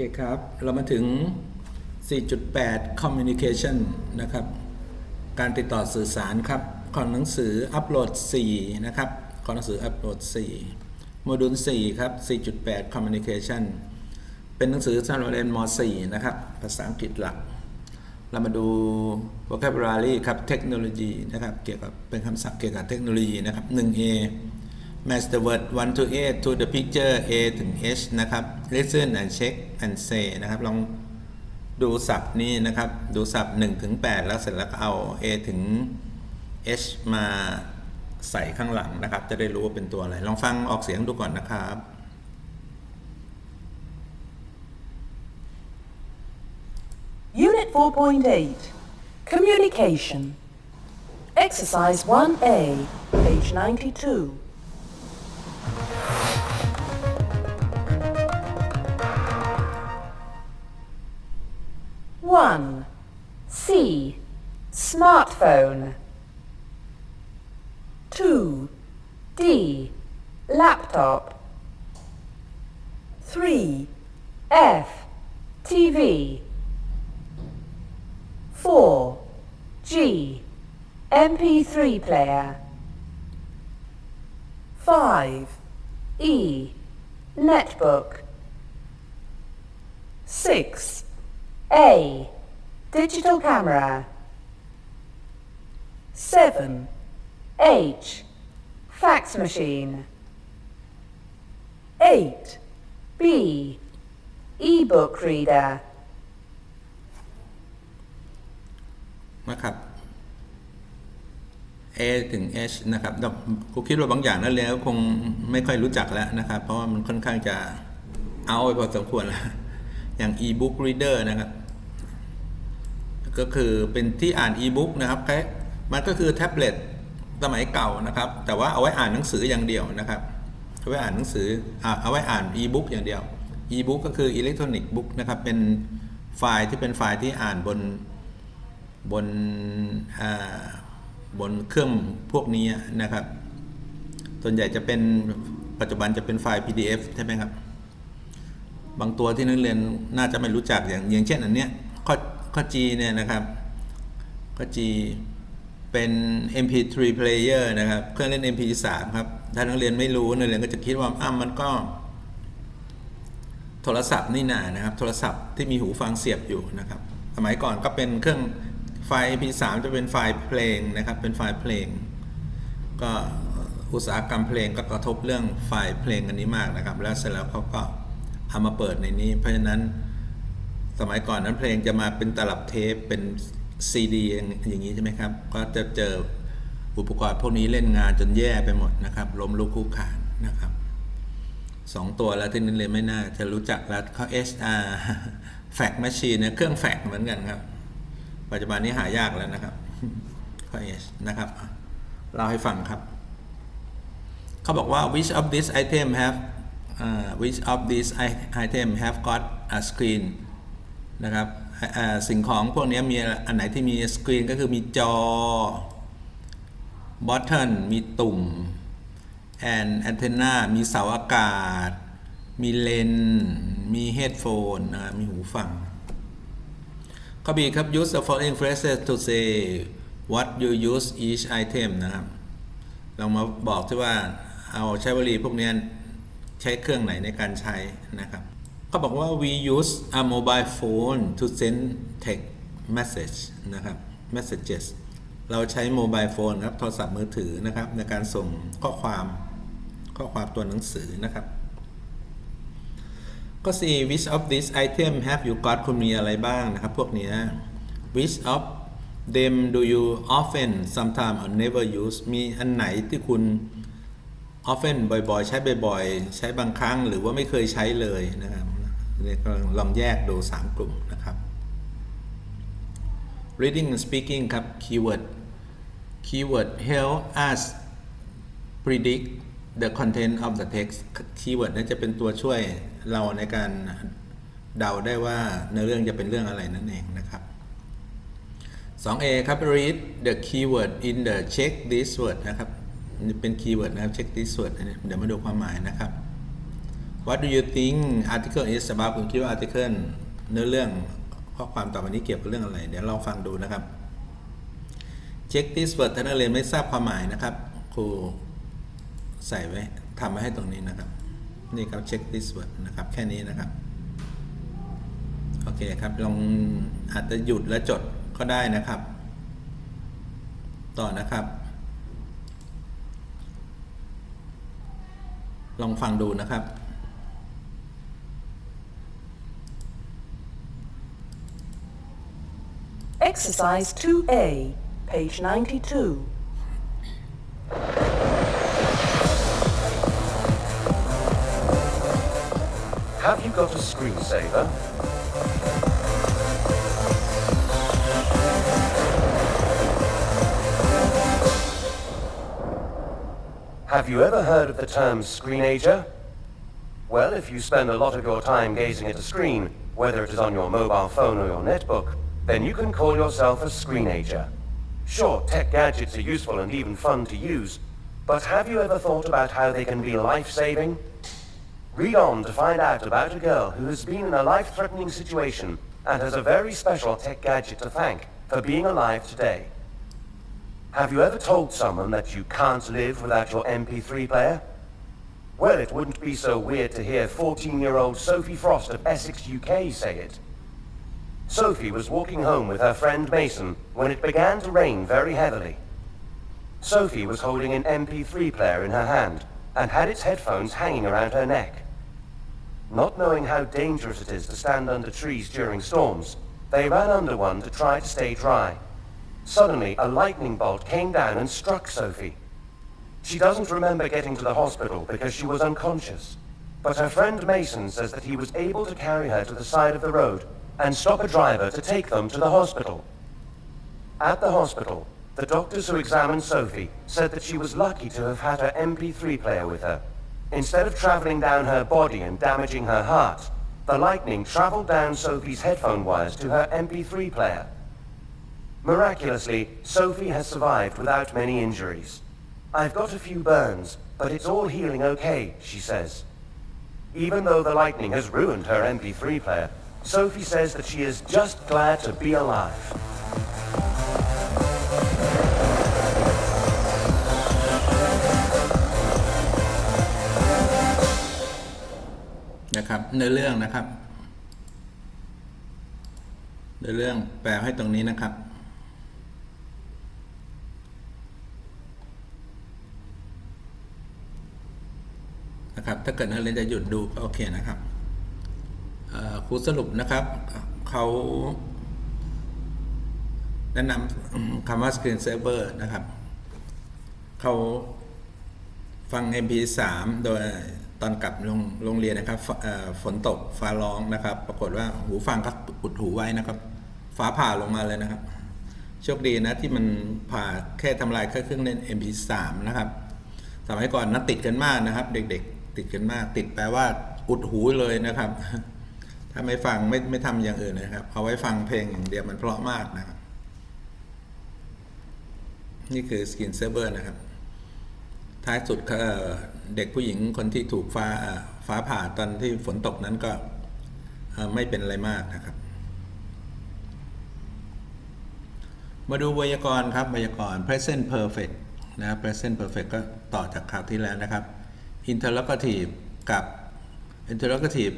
เคครับ เรามาถึง 4.8 communication นะครับ การติดต่อสื่อสารครับ ของหนังสืออัปโหลด 4 นะครับ ของหนังสืออัปโหลด 4 โมดูล 4 ครับ 4.8 communication เป็นหนังสือสำหรับเรียนม .4 นะครับ ภาษาอังกฤษหลัก เรามาดู vocabulary ครับ เทคโนโลยีนะครับ เกี่ยวกับเป็นคำศัพท์เกี่ยวกับเทคโนโลยีนะครับ 1A match the word 1 to 8 to the picture A ถึง H นะครับ listen and check and say นะครับ ลองดูศัพท์นี้นะครับ ดูศัพท์1ถึง8แล้วเสร็จแล้วก็เอา A ถึง H มาใส่ข้างหลังนะครับ จะได้รู้ว่าเป็นตัวอะไร ลองฟังออกเสียงดูก่อนนะครับ Unit 4.8 Communication Exercise 1A, page 92. One C Smartphone Two D Laptop Three F TV 4. G. MP3 player. 5. E. Netbook. 6. A. Digital camera. 7. H. Fax machine. 8. B. E-book reader. นะครับ A ถึง H นะครับครูคิดว่าบางอย่างนั่นแล้วคงไม่ค่อยรู้จักแล้วนะครับ เพราะว่ามันค่อนข้างจะเอาไปพอสมควรแล้ว อย่าง e-book reader นะครับ ก็คือเป็นที่อ่าน e-book นะครับแค่มันก็คือแท็บเล็ตสมัยเก่านะครับ แต่ว่าเอาไว้อ่านหนังสืออย่างเดียวนะครับเอาไว้อ่านหนังสือเอาไว้อ่าน e-book อย่างเดียว e-book ก็คือ electronic book นะครับเป็นไฟล์ที่เป็นไฟล์ที่อ่านบนบนบนเครื่องพวกนี้นะครับ ส่วนใหญ่จะเป็นปัจจุบันจะเป็นไฟล์ PDF ใช่ไหมครับ บางตัวที่นักเรียนน่าจะไม่รู้จักอย่างอย่างเช่นอันเนี้ยข้อ ข้อ G เนี่ยนะครับข้อ G เป็น MP3 player นะครับ เครื่องเล่น MP3 ครับ ถ้านักเรียนไม่รู้นักเรียนก็จะคิดว่าอ้ามันก็ โทรศัพท์นี่นานะครับ โทรศัพท์ที่มีหูฟังเสียบอยู่นะครับ สมัยก่อนก็เป็นเครื่องไฟล์ MP3 จะเป็นไฟล์เพลงนะครับ เป็นไฟล์เพลง ก็อุตสาหกรรมเพลงก็กระทบเรื่องไฟล์เพลงอันนี้มากนะครับ แล้วเสร็จแล้วเขาก็เอามาเปิดในนี้ เพราะฉะนั้น สมัยก่อนนั้นเพลงจะมาเป็นตลับเทปเป็นซีดีอย่างนี้ใช่ไหมครับ ก็จะเจออุปกรณ์พวกนี้เล่นงานจนแย่ไปหมดนะครับล้มลุกคลุกคลานนะครับสองตัวแล้วที่นักเรียไม่น่าจะรู้จักแล้วเขา HR แฟกแมชชีนเนี่ยเครื่องแฟกเหมือนกันครับ ปัจจุบันนี้หายากแล้วนะครับเข้อ H นะครับเล่าให้ฟังครับ เขาบอกว่า which of these item have uh, which of these i- item have got a screen นะครับสิ่งของพวกนี้มีอันไหนที่มีสกรีนก็คือมีจอ button มีตุ่ม and antenna มีเสาอากาศ มีเลน มี headphone นะครับมีหูฟังข้อ B ครับ use the following phrases to say what you use each item นะครับเรามาบอกที่ว่าเอาใช้วลีพวกนี้ใช้เครื่องไหนในการใช้นะครับ เขาบอกว่า we use a mobile phone to send text message นะครับ messages เราใช้โมบายโฟนครับโทรศัพท์มือถือนะครับ ในการส่งข้อความข้อความตัวหนังสือนะครับ ก็ C which of these item have you got คุณมีอะไรบ้างนะครับ พวกนี้ which of them do you often sometime or never use มีอันไหนที่คุณ often บ่อยๆ ใช้บ่อยๆ ใช้บางครั้งหรือว่าไม่เคยใช้เลยนะครับ ลองแยกดู 3 กลุ่มนะครับ reading and speaking ครับ keyword keyword help us predict the content of the text keyword นั้นจะเป็นตัวช่วยเราในการเดาได้ว่าเนื้อเรื่องจะเป็นเรื่องอะไรนั่นเองนะครับ 2a ครับ read the keyword in the check this word นะครับ เป็น keyword นะครับ check this word เดี๋ยวมาดูความหมายนะครับ What do you think article is about คุณคิดว่า article เนื้อเรื่องข้อความต่อไปนี้เกี่ยวกับเรื่องอะไร เดี๋ยวลองฟังดูนะครับ check this word ถ้านักเรียนไม่ทราบความหมายนะครับ ครูใส่ไว้ทำไว้ให้ตรงนี้นะครับ นี่ครับ check this word นะครับ แค่นี้นะครับ โอเคครับ ลองอาจจะหยุดและจดก็ได้นะครับ ต่อนะครับ ลองฟังดูนะครับ Exercise 2A, page 92. Have you got a screensaver? Have you ever heard of the term screenager? Well, if you spend a lot of your time gazing at a screen, whether it is on your mobile phone or your netbook, then you can call yourself a screenager. Sure, tech gadgets are useful and even fun to use, but have you ever thought about how they can be life-saving? Read on to find out about a girl who has been in a life-threatening situation and has a very special tech gadget to thank for being alive today. Have you ever told someone that you can't live without your MP3 player? Well, it wouldn't be so weird to hear 14-year-old Sophie Frost of Essex, UK say it. Sophie was walking home with her friend Mason when it began to rain very heavily. Sophie was holding an MP3 player in her hand and had its headphones hanging around her neck. Not knowing how dangerous it is to stand under trees during storms, they ran under one to try to stay dry. Suddenly, a lightning bolt came down and struck Sophie. She doesn't remember getting to the hospital because she was unconscious. But her friend Mason says that he was able to carry her to the side of the road and stop a driver to take them to the hospital. At the hospital, the doctors who examined Sophie said that she was lucky to have had her MP3 player with her. Instead of traveling down her body and damaging her heart, the lightning traveled down Sophie's headphone wires to her MP3 player. Miraculously, Sophie has survived without many injuries. I've got a few burns, but it's all healing okay, she says. Even though the lightning has ruined her MP3 player, Sophie says that she is just glad to be alive. นะครับเนื้อเรื่องนะครับเนื้อเรื่องแปลให้ตรงนี้นะครับ นะครับ ถ้าเกิดนักเรียนจะหยุดดูก็โอเคนะครับ ครูสรุปนะครับเขาแนะนำคำว่า screen saver นะครับ เขาฟัง MP3 โดยตอนกลับโรงงเรียนนะครับฝเอ่อฝนตกฟ้าร้องนะครับ ปรากฏว่าหูฟังก็อุดหูไว้นะครับ ฟ้าผ่าลงมาเลยนะครับ โชคดีนะที่มันผ่าแค่ทำลายแค่เครื่องเล่น MP3 นะครับสมัยก่อนนะติดกันมากนะครับ เด็กๆ ติดกันมาก ติดแปลว่าอุดหูเลยนะครับ ถ้าไม่ฟังไม่ไม่ทำอย่างอื่นนะครับ เอาไว้ฟังเพลงอย่างเดียวมันเพราะมากนะครับ นี่คือสกินเซเ v อร์นะครับ ท้ายสุดเเด็กผู้หญิงคนที่ถูกฟ้าฟ้าผ่าตอนที่ฝนตกนั้นก็ไม่เป็นอะไรมากนะครับ มาดูไวยากรณ์ครับไวยากรณ์ present perfect นะ present perfect ก็ต่อจากคราวที่แล้วนะครับ interrogative กับ interrogative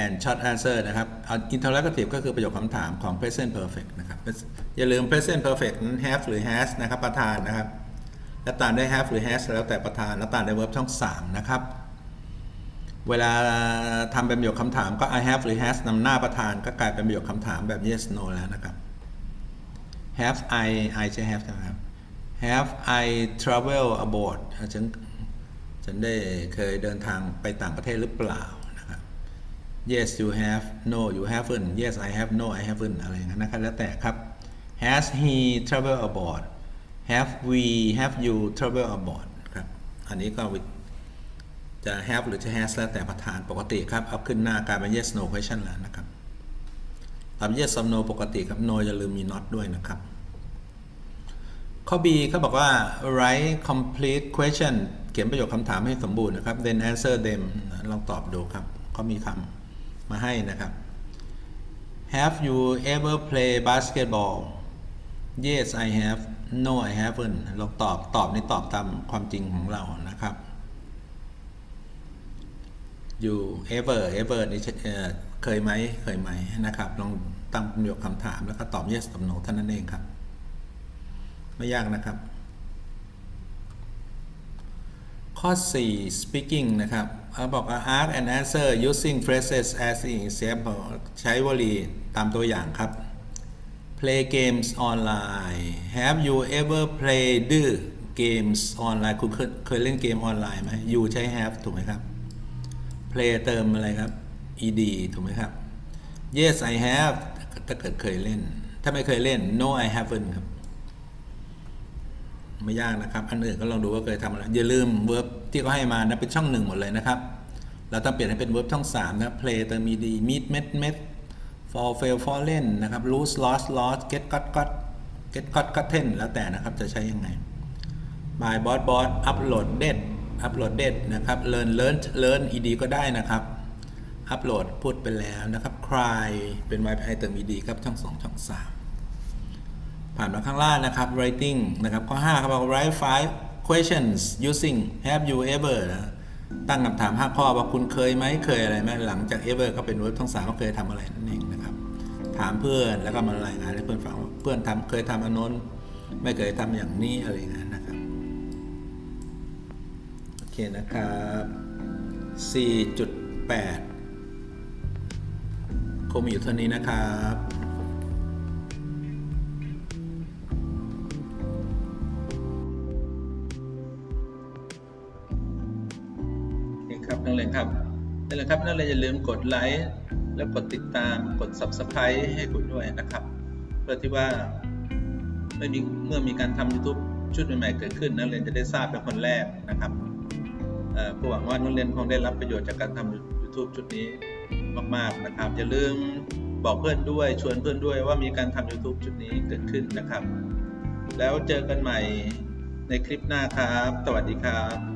and short answer นะครับอา interrogative ก็คือประโยคคำถามของ present perfect นะครับ อย่าลืม present perfect นั้น have หรือ has นะครับ ประธานนะครับ แล้วตามด้วย have หรือ has แล้วแต่ประธาน แล้วตามด้วย verb ช่อง 3 นะครับ เวลาทำเป็นประโยคคำถามก็ I have หรือ has นำหน้าประธานก็กลายเป็นประโยคคำถามแบบ yes no แล้วนะครับ have I I ใช่ have ใช่ไหมครับ have I travel abroad ฉันฉันได้เคยเดินทางไปต่างประเทศหรือเปล่า yes you have no you haven't yes I have no I haven't อะไรอย่างนั้นนะครับแล้วแต่ครับ has he travel abroad have we have you travel abroad ครับ อันนี้ก็จะ have หรือจะ has แล้วแต่ประธานปกติครับเอาขึ้นหน้ากลายเป็น yes no question แล้วนะครับทำ yes or no ปกติครับ no อย่าลืมมี not ด้วยนะครับ ข้อ B เขาบอกว่า write complete question เขียนประโยคคำถามให้สมบูรณ์นะครับ then answer them ลองตอบดูครับเขามีคำ มาให้นะครับ Have you ever played basketball Yes I have No I haven't ลองตอบตอบในตอบตามความจริงของเรานะครับ You ever ever นี่เคยไหมเคยไหมนะครับ ลองตั้งประโยคคำถามแล้วก็ตอบ yes กับ no เท่านั้นเองครับ ไม่ยากนะครับ ข้อ 4 speaking นะครับเขาบอก ask and answer using phrases as in example ใช้วลีตามตัวอย่างครับ play games online have you ever played games online คุณเคยเคยเล่นเกมออนไลน์ไหม you ใช้ have ถูกไหมครับ play เติมอะไรครับ ed ถูกไหมครับ yes I have ถ้าเกิดเคยเล่น ถ้าไม่เคยเล่น no I haven't ครับ ไม่ยากนะครับ อันอื่นก็ลองดูว่าเคยทำอะไรอย่าลืมเวิร์บที่เขาให้มานะเป็นช่องหนึ่งหมดเลยนะครับ เราต้องเปลี่ยนให้เป็นเวิร์บช่อง 3 นะ play เติม ed meet met met fall fail fallen นะครับ lose lost lost get got got get got gotten แล้วแต่นะครับจะใช้ยังไง by boss boss upload dead upload dead นะครับ learn learn learn ed ก็ได้นะครับ upload พูดไปแล้วนะครับ cry เป็น y เติม ed ครับช่อง 2 ช่อง 3 ผ่านมาข้างล่างนะครับ writing นะครับข้อ5ครับ write five questions using have you ever นะตั้งคำถาม 5 ข้อว่าคุณเคยไหมเคยอะไรไหมหลังจาก ever ก็เป็น verb ทั้งสามว่าเคยทำอะไรนั่นเองนะครับถามเพื่อนแล้วก็มารายงานให้เพื่อนฟังว่าเพื่อนทำเคยทำอันโน้นไม่เคยทำอย่างนี้อะไรอย่างนั้นนะครับโอเคนะครับ 4.8 คงมีอยู่เท่านี้นะครับ อเครับนั่นแหละครับนักเรียนอย่าลืมกดไลค์และกดติดตามกด Subscribe ให้คุณด้วยนะครับ เพื่อที่ว่าเมื่อมีเมื่อมีการทำ YouTube ชุดใหม่ๆเกิดขึ้นนักเรียนจะได้ทราบเป็นคนแรกนะครับเอ่อก็หวังว่านักเรียนคงได้รับประโยชน์จากการทำ YouTube ชุดนี้มากๆนะครับอย่าลืมบอกเพื่อนด้วยชวนเพื่อนด้วยว่ามีการทำ YouTube ชุดนี้เกิดขึ้นนะครับ แล้วเจอกันใหม่ในคลิปหน้าครับ สวัสดีครับ